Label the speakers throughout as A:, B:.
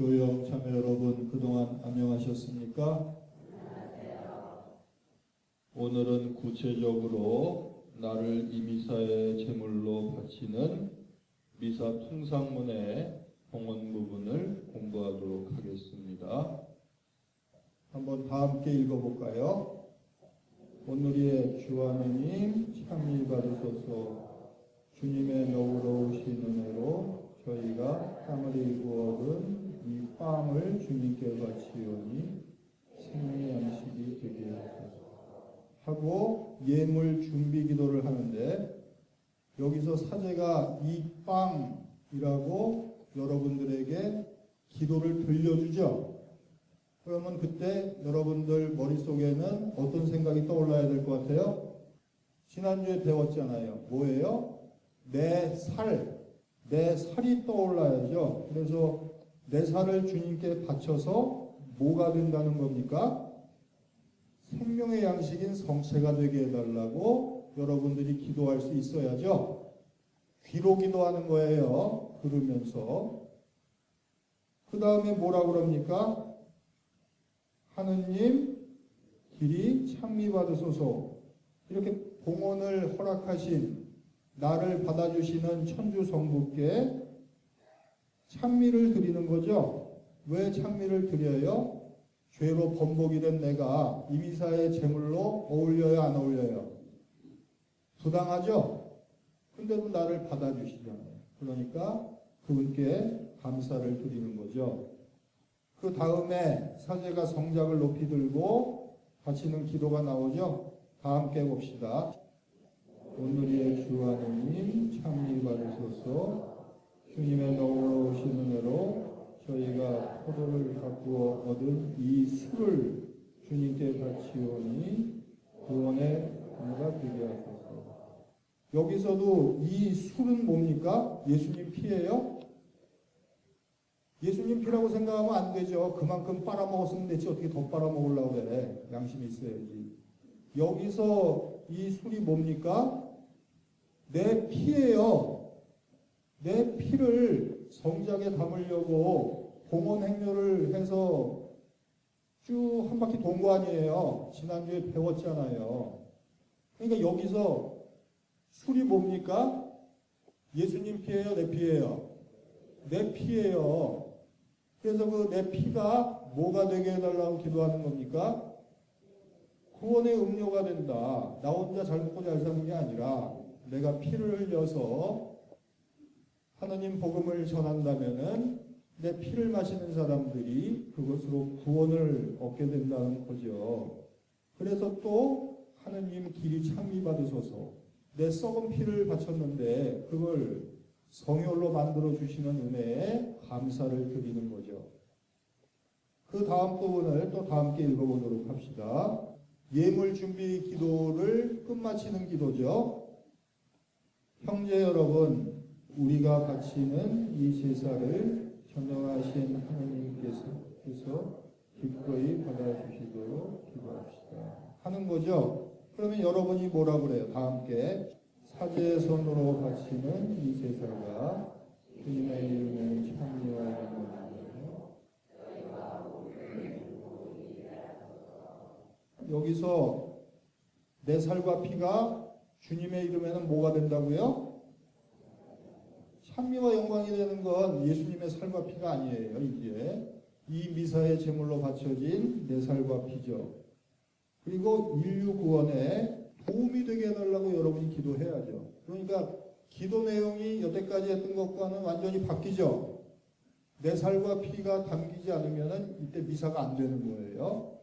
A: 교영 참여 여러분 그동안 안녕하셨습니까? 오늘은 구체적으로 나를 이 미사의 제물로 바치는 미사 통상문의 봉헌 부분을 공부하도록 하겠습니다. 한번 다 함께 읽어볼까요? 오늘의 주 하느님 참이 받으소서 주님의 너그러우신 은혜로 저희가 땀을 흘리고 얻은 이 빵을 주님께 바치오니 생명의 양식이 되게 하소서 하고 예물 준비 기도를 하는데 여기서 사제가 이 빵이라고 여러분들에게 기도를 들려주죠. 그러면 그때 여러분들 머릿속에는 어떤 생각이 떠올라야 될 것 같아요? 지난주에 배웠잖아요. 뭐예요? 내 살, 내 살이 떠올라야죠. 그래서 내 살을 주님께 바쳐서 뭐가 된다는 겁니까? 생명의 양식인 성체가 되게 해달라고 여러분들이 기도할 수 있어야죠. 귀로 기도하는 거예요. 들으면서. 그 다음에 뭐라 그럽니까? 하느님 길이 찬미 받으소서 이렇게 봉헌을 허락하신 나를 받아주시는 천주 성부께 찬미를 드리는 거죠. 왜 찬미를 드려요? 죄로 번복이 된 내가 이미사의 제물로 어울려요, 안 어울려요? 부당하죠? 근데도 나를 받아주시잖아요. 그러니까 그분께 감사를 드리는 거죠. 그 다음에 사제가 성작을 높이 들고 바치는 기도가 나오죠. 다 함께 봅시다. 오늘의 주 하느님 참미 받으소서 주님의 너그러우신 은혜로 저희가 포도를 갖고 얻은 이 술을 주님께 바치오니 구원의 감가 되게 하소서. 여기서도 이 술은 뭡니까? 예수님 피예요? 예수님 피라고 생각하면 안 되죠. 그만큼 빨아먹었으면 됐지 어떻게 더 빨아먹으려고 그래. 양심이 있어야지. 여기서 이 술이 뭡니까? 내 피예요. 성작에 담으려고 공원 행렬을 해서 쭉 한 바퀴 돈 거 아니에요. 지난주에 배웠잖아요. 그러니까 여기서 술이 뭡니까? 예수님 피예요, 내 피예요. 내 피예요. 그래서 그 내 피가 뭐가 되게 해달라고 기도하는 겁니까? 구원의 음료가 된다. 나 혼자 잘 먹고 잘 사는 게 아니라 내가 피를 흘려서 하나님 복음을 전한다면은 내 피를 마시는 사람들이 그것으로 구원을 얻게 된다는 거죠. 그래서 또 하나님 길이 찬미 받으소서 내 썩은 피를 바쳤는데 그걸 성혈로 만들어 주시는 은혜에 감사를 드리는 거죠. 그 다음 부분을 또 다 함께 읽어보도록 합시다. 예물 준비 기도를 끝마치는 기도죠. 형제 여러분, 우리가 바치는 이 제사를 전능하신 하나님께서 기꺼이 받아주시도록 기도합시다. 하는 거죠. 그러면 여러분이 뭐라 그래요? 다 함께 사제의 손으로 바치는 이 제사가 주님의 이름을 참여하는 것이며 여기서 내 살과 피가 주님의 이름에는 뭐가 된다고요? 찬미와 영광이 되는 건 예수님의 살과 피가 아니에요. 이게 이 미사의 제물로 바쳐진 내 살과 피죠. 그리고 인류 구원에 도움이 되게 해달라고 여러분이 기도해야죠. 그러니까 기도 내용이 여태까지 했던 것과는 완전히 바뀌죠. 내 살과 피가 담기지 않으면 이때 미사가 안 되는 거예요.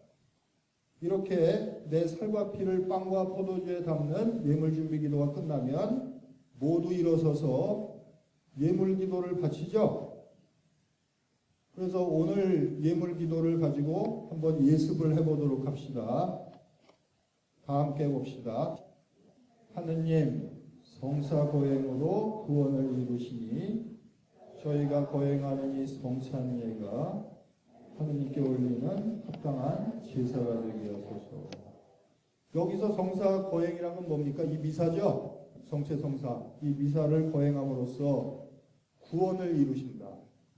A: 이렇게 내 살과 피를 빵과 포도주에 담는 예물 준비 기도가 끝나면 모두 일어서서 예물 기도를 바치죠. 그래서 오늘 예물 기도를 가지고 한번 예습을 해보도록 합시다. 다 함께 봅시다. 하느님, 성사 거행으로 구원을 이루시니 저희가 거행하는 이 성찬 예가 하느님께 올리는 합당한 제사가 되게 하소서. 여기서 성사 거행이란 건 뭡니까? 이 미사죠? 성체 성사. 이 미사를 거행함으로써 구원을 이루신다.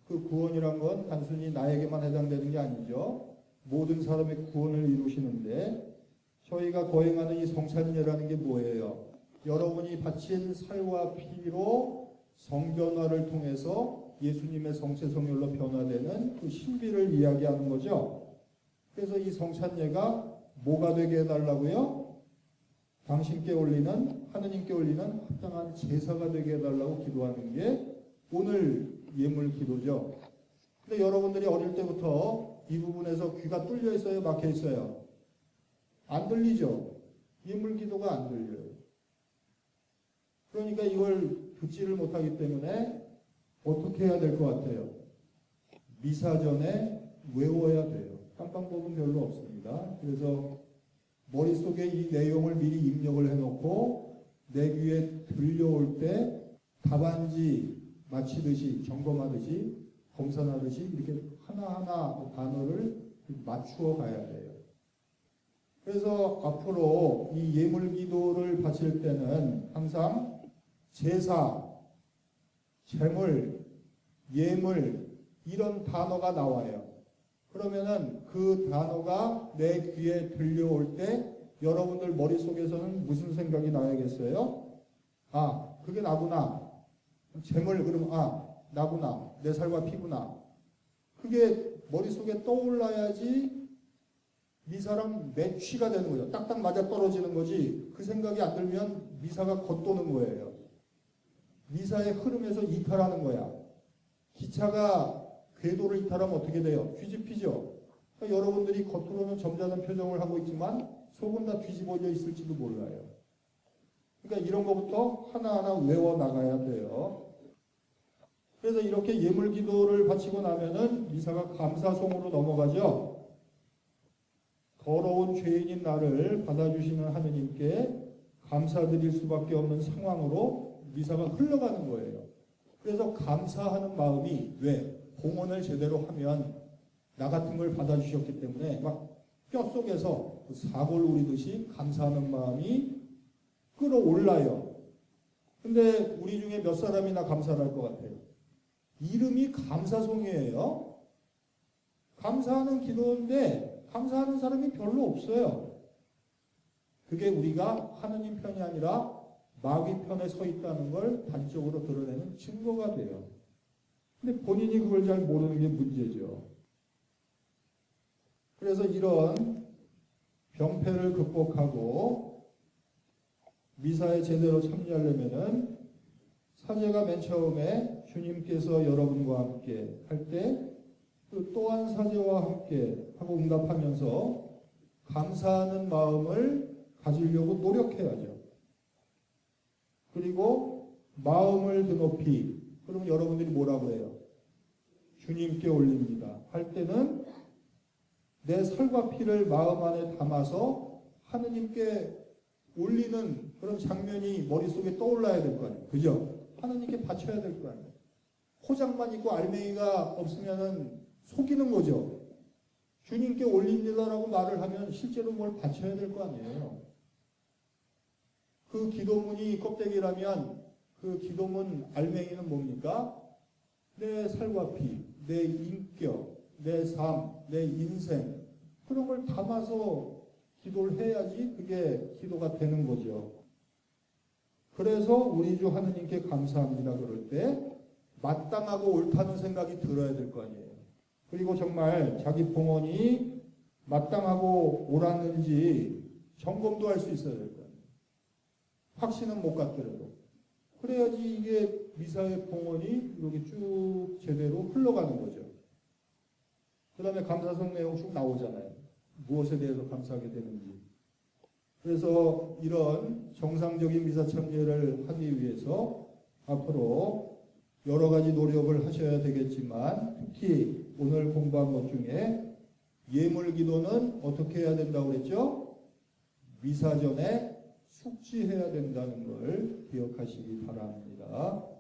A: 그 구원이란 건 단순히 나에게만 해당되는 게 아니죠. 모든 사람의 구원을 이루시는데 저희가 거행하는 이 성찬예라는 게 뭐예요? 여러분이 바친 살과 피로 성변화를 통해서 예수님의 성체 성혈로 변화되는 그 신비를 이야기하는 거죠. 그래서 이 성찬예가 뭐가 되게 해달라고요? 당신께 올리는 하느님께 올리는 합당한 제사가 되게 해달라고 기도하는 게 오늘 예물 기도죠. 근데 여러분들이 어릴 때부터 이 부분에서 귀가 뚫려 있어요, 막혀 있어요. 안 들리죠. 예물 기도가 안 들려요. 그러니까 이걸 듣지를 못하기 때문에 어떻게 해야 될 것 같아요? 미사 전에 외워야 돼요. 깜깜법은 별로 없습니다. 그래서 머릿속에 이 내용을 미리 입력을 해놓고 내 귀에 들려올 때 답안지 마치듯이 점검하듯이 검사하듯이 이렇게 하나하나 단어를 맞추어 가야 돼요. 그래서 앞으로 이 예물 기도를 바칠 때는 항상 제사, 재물, 예물 이런 단어가 나와요. 그러면은 그 단어가 내 귀에 들려올 때 여러분들 머릿속에서는 무슨 생각이 나야겠어요? 아, 그게 나구나. 재물 그러면 아, 나구나. 내 살과 피구나. 그게 머릿속에 떠올라야지 미사랑 매취가 되는 거죠. 딱딱 맞아 떨어지는 거지. 그 생각이 안 들면 미사가 겉도는 거예요. 미사의 흐름에서 이탈하는 거야. 기차가 궤도를 이탈하면 어떻게 돼요? 뒤집히죠. 그러니까 여러분들이 겉으로는 점잖은 표정을 하고 있지만 속은 다 뒤집어져 있을지도 몰라요. 그러니까 이런 것부터 하나하나 외워 나가야 돼요. 그래서 이렇게 예물 기도를 바치고 나면은 미사가 감사송으로 넘어가죠. 더러운 죄인인 나를 받아주시는 하느님께 감사드릴 수밖에 없는 상황으로 미사가 흘러가는 거예요. 그래서 감사하는 마음이 왜 공헌을 제대로 하면 나 같은 걸 받아주셨기 때문에 막 뼛속에서 그 사골 우리듯이 감사하는 마음이 끌어올라요. 근데 우리 중에 몇 사람이나 감사를 할 것 같아요. 이름이 감사송이에요. 감사하는 기도인데 감사하는 사람이 별로 없어요. 그게 우리가 하느님 편이 아니라 마귀 편에 서 있다는 걸 단적으로 드러내는 증거가 돼요. 근데 본인이 그걸 잘 모르는 게 문제죠. 그래서 이런 병폐를 극복하고 미사에 제대로 참여하려면은 사제가 맨 처음에 주님께서 여러분과 함께 할 때 그 또한 사제와 함께 하고 응답하면서 감사하는 마음을 가지려고 노력해야죠. 그리고 마음을 드높이 그러면 여러분들이 뭐라고 해요? 주님께 올립니다. 할 때는 내 살과 피를 마음 안에 담아서 하느님께 올리는 그런 장면이 머릿속에 떠올라야 될 거 아니에요. 그죠? 하느님께 바쳐야 될 거 아니에요. 포장만 있고 알맹이가 없으면은 속이는 거죠. 주님께 올립니다라고 말을 하면 실제로 뭘 바쳐야 될 거 아니에요. 그 기도문이 껍데기라면 그 기도문 알맹이는 뭡니까? 내 살과 피, 내 인격, 내 삶, 내 인생 그런 걸 담아서 기도를 해야지 그게 기도가 되는 거죠. 그래서 우리 주 하느님께 감사합니다 그럴 때 마땅하고 옳다는 생각이 들어야 될 거 아니에요. 그리고 정말 자기 봉헌이 마땅하고 옳았는지 점검도 할 수 있어야 될 거 아니에요. 확신은 못 갖더라도. 그래야지 이게 미사의 봉헌이 이렇게 쭉 제대로 흘러가는 거죠. 그 다음에 감사성 내용 쭉 나오잖아요. 무엇에 대해서 감사하게 되는지. 그래서 이런 정상적인 미사 참여를 하기 위해서 앞으로 여러 가지 노력을 하셔야 되겠지만 특히 오늘 공부한 것 중에 예물 기도는 어떻게 해야 된다고 그랬죠? 미사 전에 숙지해야 된다는 걸 기억하시기 바랍니다.